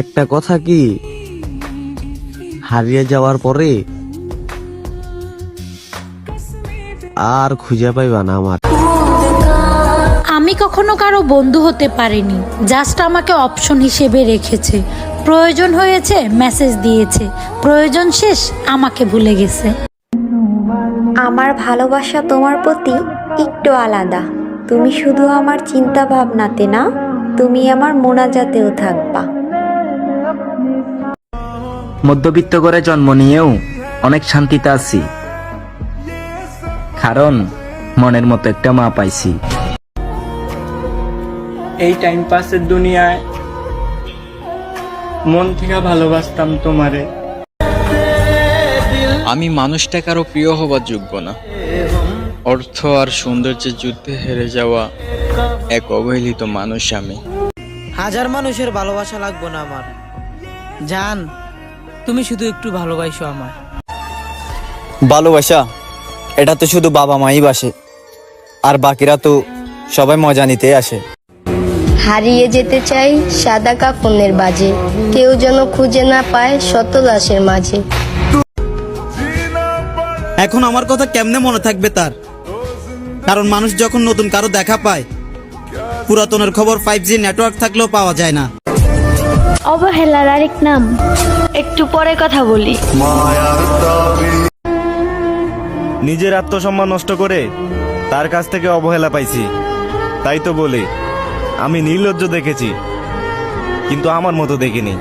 একটা কথা কি? হারিয়ে যাওয়ার পরে আর খুঁজে পাইবা না আমার। আমি কখনো কারও বন্ধু হতে পারিনি জাস্ট আমাকে অপশন হিসেবে রেখেছে। প্রয়োজন হয়েছে মেসেজ দিয়েছে। প্রয়োজন শেষ আমাকে ভুলে গেছে। আমার ভালোবাসা তোমার প্রতি একটু আলাদা। তুমি শুধু আমার চিন্তা ভাবনাতে না তুমি আমার মোনাজাতেও থাকবা। মধ্যবিত্ত করে জন্ম নিয়েও অনেক শান্তিতে আছি। কারণ মনের মতো একটা মা পাইছি। এই টাইম পাসের দুনিয়ায় মন থেকে ভালোবাসতাম তোমারে। আমি মানুষটা কারও প্রিয় হবার যোগ্য না। অর্থ আর সৌন্দর্যের যুদ্ধে হেরে যাওয়া এক অবহেলিত মানুষ আমি। হাজার মানুষের ভালোবাসা লাগবো না আমার। জান তুমি শুধু একটু ভালোবাসো আমার ভালোবাসা? এটা তো শুধু বাবা মাই বাসে। আর বাকিরা তো সবাই মজা নিতে আসে। হারিয়ে যেতে চাই সাদা কাফনের বাজে। কেউ যেন খুঁজে না পায় শত লাশের মাঝে। এখন আমার কথা কেমনে মনে থাকবে তার? কারণ মানুষ যখন নতুন কারও দেখা পায় পুরাতনের খবর ফাইভ জি নেটওয়ার্ক থাকলেও পাওয়া যায় না। অবহেলার আরেক নাম। একটু পরে কথা বলি। নিজের আত্মসম্মান নষ্ট করে তার কাছ থেকে অবহেলা পাইছি। তাই তো বলি আমি নির্লজ্জ দেখেছি কিন্তু আমার মতো দেখিনি।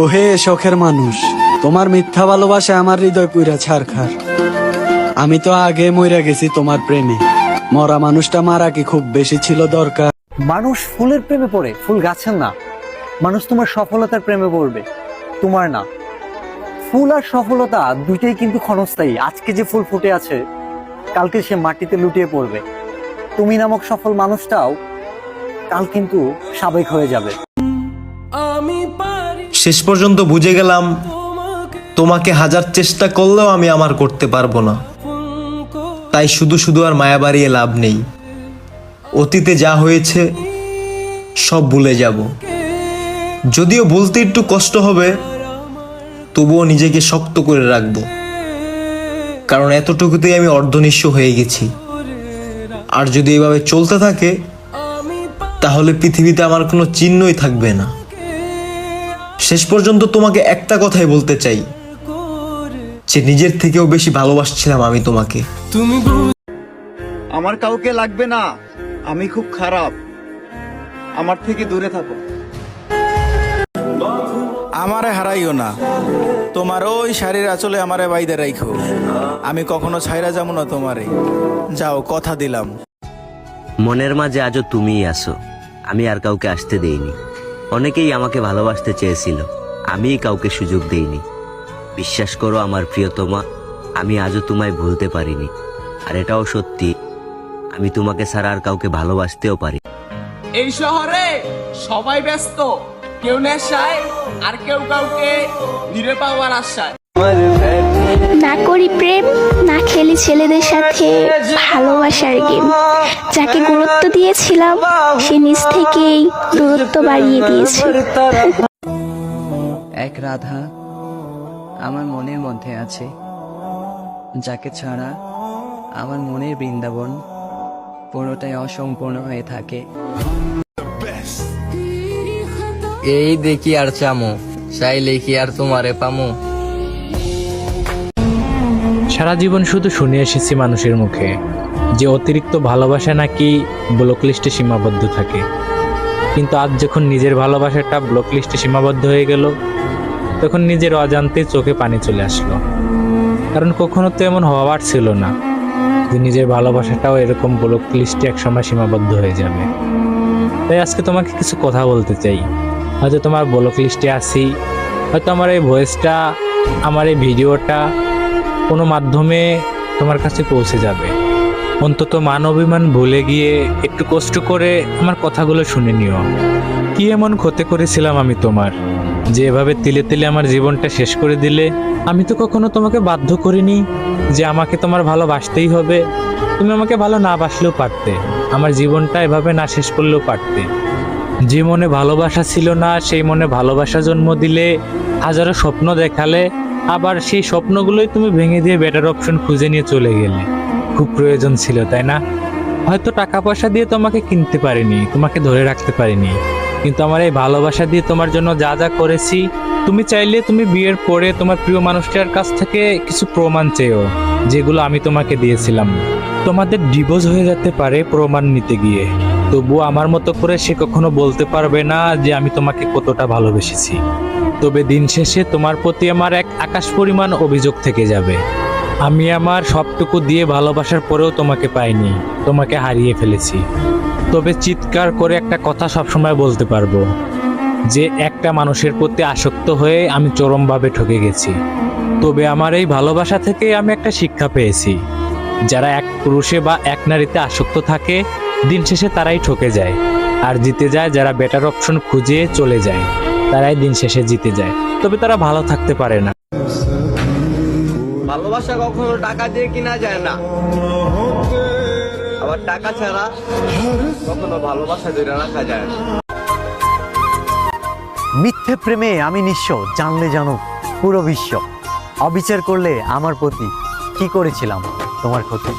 ওহে শখের মানুষ তোমার মিথ্যা ভালোবাসা আমার হৃদয় পুরা ছারখার। আমি তো আগে মইরা গেছি তোমার প্রেমে। মরা মানুষটা মারা কি খুব বেশি ছিল দরকার। মানুষ ফুলের প্রেমে পড়ে ফুল গাছের না। মানুষ তোমার সফলতার প্রেমে পড়বে তোমার না। ফুল আর সফলতা দুইটাই কিন্তু ক্ষণস্থায়ী। আজকে যে ফুল ফুটে আছে কালকে সে মাটিতে লুটিয়ে পড়বে। তুমি নামক সফল মানুষটাও কাল কিন্তু সাবেক হয়ে যাবে। শেষ পর্যন্ত বুঝে গেলাম তোমাকে হাজার চেষ্টা করলেও আমি আমার করতে পারব না। তাই শুধু শুধু আর মায়া বাড়িয়ে লাভ নেই। অতীতে যা হয়েছে সব ভুলে যাব। যদিও বলতে একটু কষ্ট হবে তবুও নিজেকে শক্ত করে রাখব। কারণ এতটুকুতেই আমি অর্ধনিঃস্ব হয়ে গেছি। আর যদি এভাবে চলতে থাকে তাহলে পৃথিবীতে আমার কোনো চিহ্নই থাকবে না। শেষ পর্যন্ত তোমাকে একটা কথাই বলতে চাই যে নিজের থেকেও বেশি ভালোবাসছিলাম আমি তোমাকে। তুমি আমার কাউকে লাগবে না। আমি খুব খারাপ। আমার থেকে দূরে থাকো। আমারে হারাইও না। তোমার ওই শাড়ির আঁচলে আমারে বাইদে রাইখো। আমি কখনো ছাইরা যাব না তোমারে। যাও কথা দিলাম। মনের মাঝে আজও তুমিই আসো আমি আর কাউকে আসতে দেইনি। অনেকেই আমাকে ভালোবাসতে চেয়েছিল। আমিই কাউকে সুযোগ দেইনি। বিশ্বাস করো আমার প্রিয়তমা আমি আজও তোমায় ভুলতে পারিনি। আর এটাও সত্যি। আমি তোমাকে ছাড়া আর কাউকে ভালোবাসতেও পারি। এই শহরে সবাই ব্যস্ত কেউ নেশায় আর কেউ কাউকে নিরে পাওয়ার আশায়। না করি প্রেম না খেলি ছেলেদের সাথে ভালোবাসার গেম। যাকে গুরুত্ব দিয়েছিলাম সে নিজ থেকেই দূরত্ব বাড়িয়ে দিয়েছে। এক রাধা আমার মনের মধ্যে আছে যাকে ছাড়া আমার মনের বৃন্দাবন পুরোটাই অসম্পূর্ণ হয়ে থাকে। এই দেখি আর চামো চাইলে কি আর তোমারে পামো। সারা জীবন শুধু শুনে এসেছি মানুষের মুখে যে অতিরিক্ত ভালোবাসা নাকি ব্লক লিস্টে সীমাবদ্ধ থাকে। কিন্তু আজ যখন নিজের ভালোবাসাটা ব্লক লিস্টে সীমাবদ্ধ হয়ে গেল তখন নিজের অজান্তে চোখে পানি চলে আসলো। কারণ কখনো তো এমন হওয়ার ছিল না। যে নিজের ভালোবাসাটাও এরকম ব্লক লিস্টে একসময় সীমাবদ্ধ হয়ে যাবে। তাই আজকে তোমাকে কিছু কথা বলতে চাই। হয়তো তোমার ব্লক লিস্টে আসি হয়তো আমার এই ভয়েসটা আমার এই ভিডিওটা কোনো মাধ্যমে তোমার কাছে পৌঁছে যাবে। অন্তত মান অভিমান ভুলে গিয়ে একটু কষ্ট করে আমার কথাগুলো শুনে নিও। কি এমন ক্ষতি করেছিলাম আমি তোমার? যে এভাবে তিলে তিলে আমার জীবনটা শেষ করে দিলে আমি তো কখনো তোমাকে বাধ্য করিনি। যে আমাকে তোমার ভালোবাসতেই হবে। তুমি আমাকে ভালো না বাসলেও পারতে। আমার জীবনটা এভাবে না শেষ করলেও পারতে। যে মনে ভালোবাসা ছিল না, সেই মনে ভালোবাসা জন্ম দিলে হাজারো স্বপ্ন দেখালে, আবার সেই স্বপ্নগুলোই তুমি ভেঙে দিয়ে বেটার অপশন খুঁজে নিয়ে চলে গেলে। খুব প্রয়োজন ছিল, তাই না? হয়তো টাকা পয়সা দিয়ে তোমাকে কিনতে পারিনি, তোমাকে ধরে রাখতে পারিনি। কিন্তু আমার এই ভালোবাসা দিয়ে তোমার জন্য যা যা করেছি, তুমি চাইলে তুমি বিয়ের পরে তোমার প্রিয় মানুষটার কাছ থেকে কিছু প্রমাণ চেয়েও, যেগুলো আমি তোমাকে দিয়েছিলাম। তোমাদের ডিভোর্স হয়ে যেতে পারে প্রমাণ নিতে গিয়ে। তবুও আমার মতো করে সে কখনো বলতে পারবে না যে আমি তোমাকে কতটা ভালোবেসেছি। তবে দিন শেষে তোমার প্রতি আমার এক আকাশ পরিমাণ অভিযোগ থেকে যাবে। আমি আমার সবটুকু দিয়ে ভালোবাসার পরেও তোমাকে পাইনি, তোমাকে হারিয়ে ফেলেছি। তবে চিৎকার করে একটা কথা সবসময় বলতে পারব, যে একটা মানুষের প্রতি আসক্ত হয়ে আমি চরমভাবে ঠকে গেছি। তবে আমার এই ভালোবাসা থেকে আমি একটা শিক্ষা পেয়েছি, যারা এক পুরুষে বা এক নারীতে আসক্ত থাকে, দিন শেষে তারাই ঠকে যায়। আর জিতে যায় যারা বেটার অপশন খুঁজে চলে যায়, তারাই দিন শেষে জিতে যায়। তবে তারা ভালো থাকতে পারে না। ভালোবাসা কখনো টাকা দিয়ে কিনা যায় না। আবার টাকা ছাড়া কখনো ভালোবাসা ধরে রাখা যায় না। মিথ্যে প্রেমে আমি নিঃস্ব, জানলে জানো পুরো বিশ্ব। অবিচার করলে আমার প্রতি কি করেছিলাম তোমার ক্ষতি?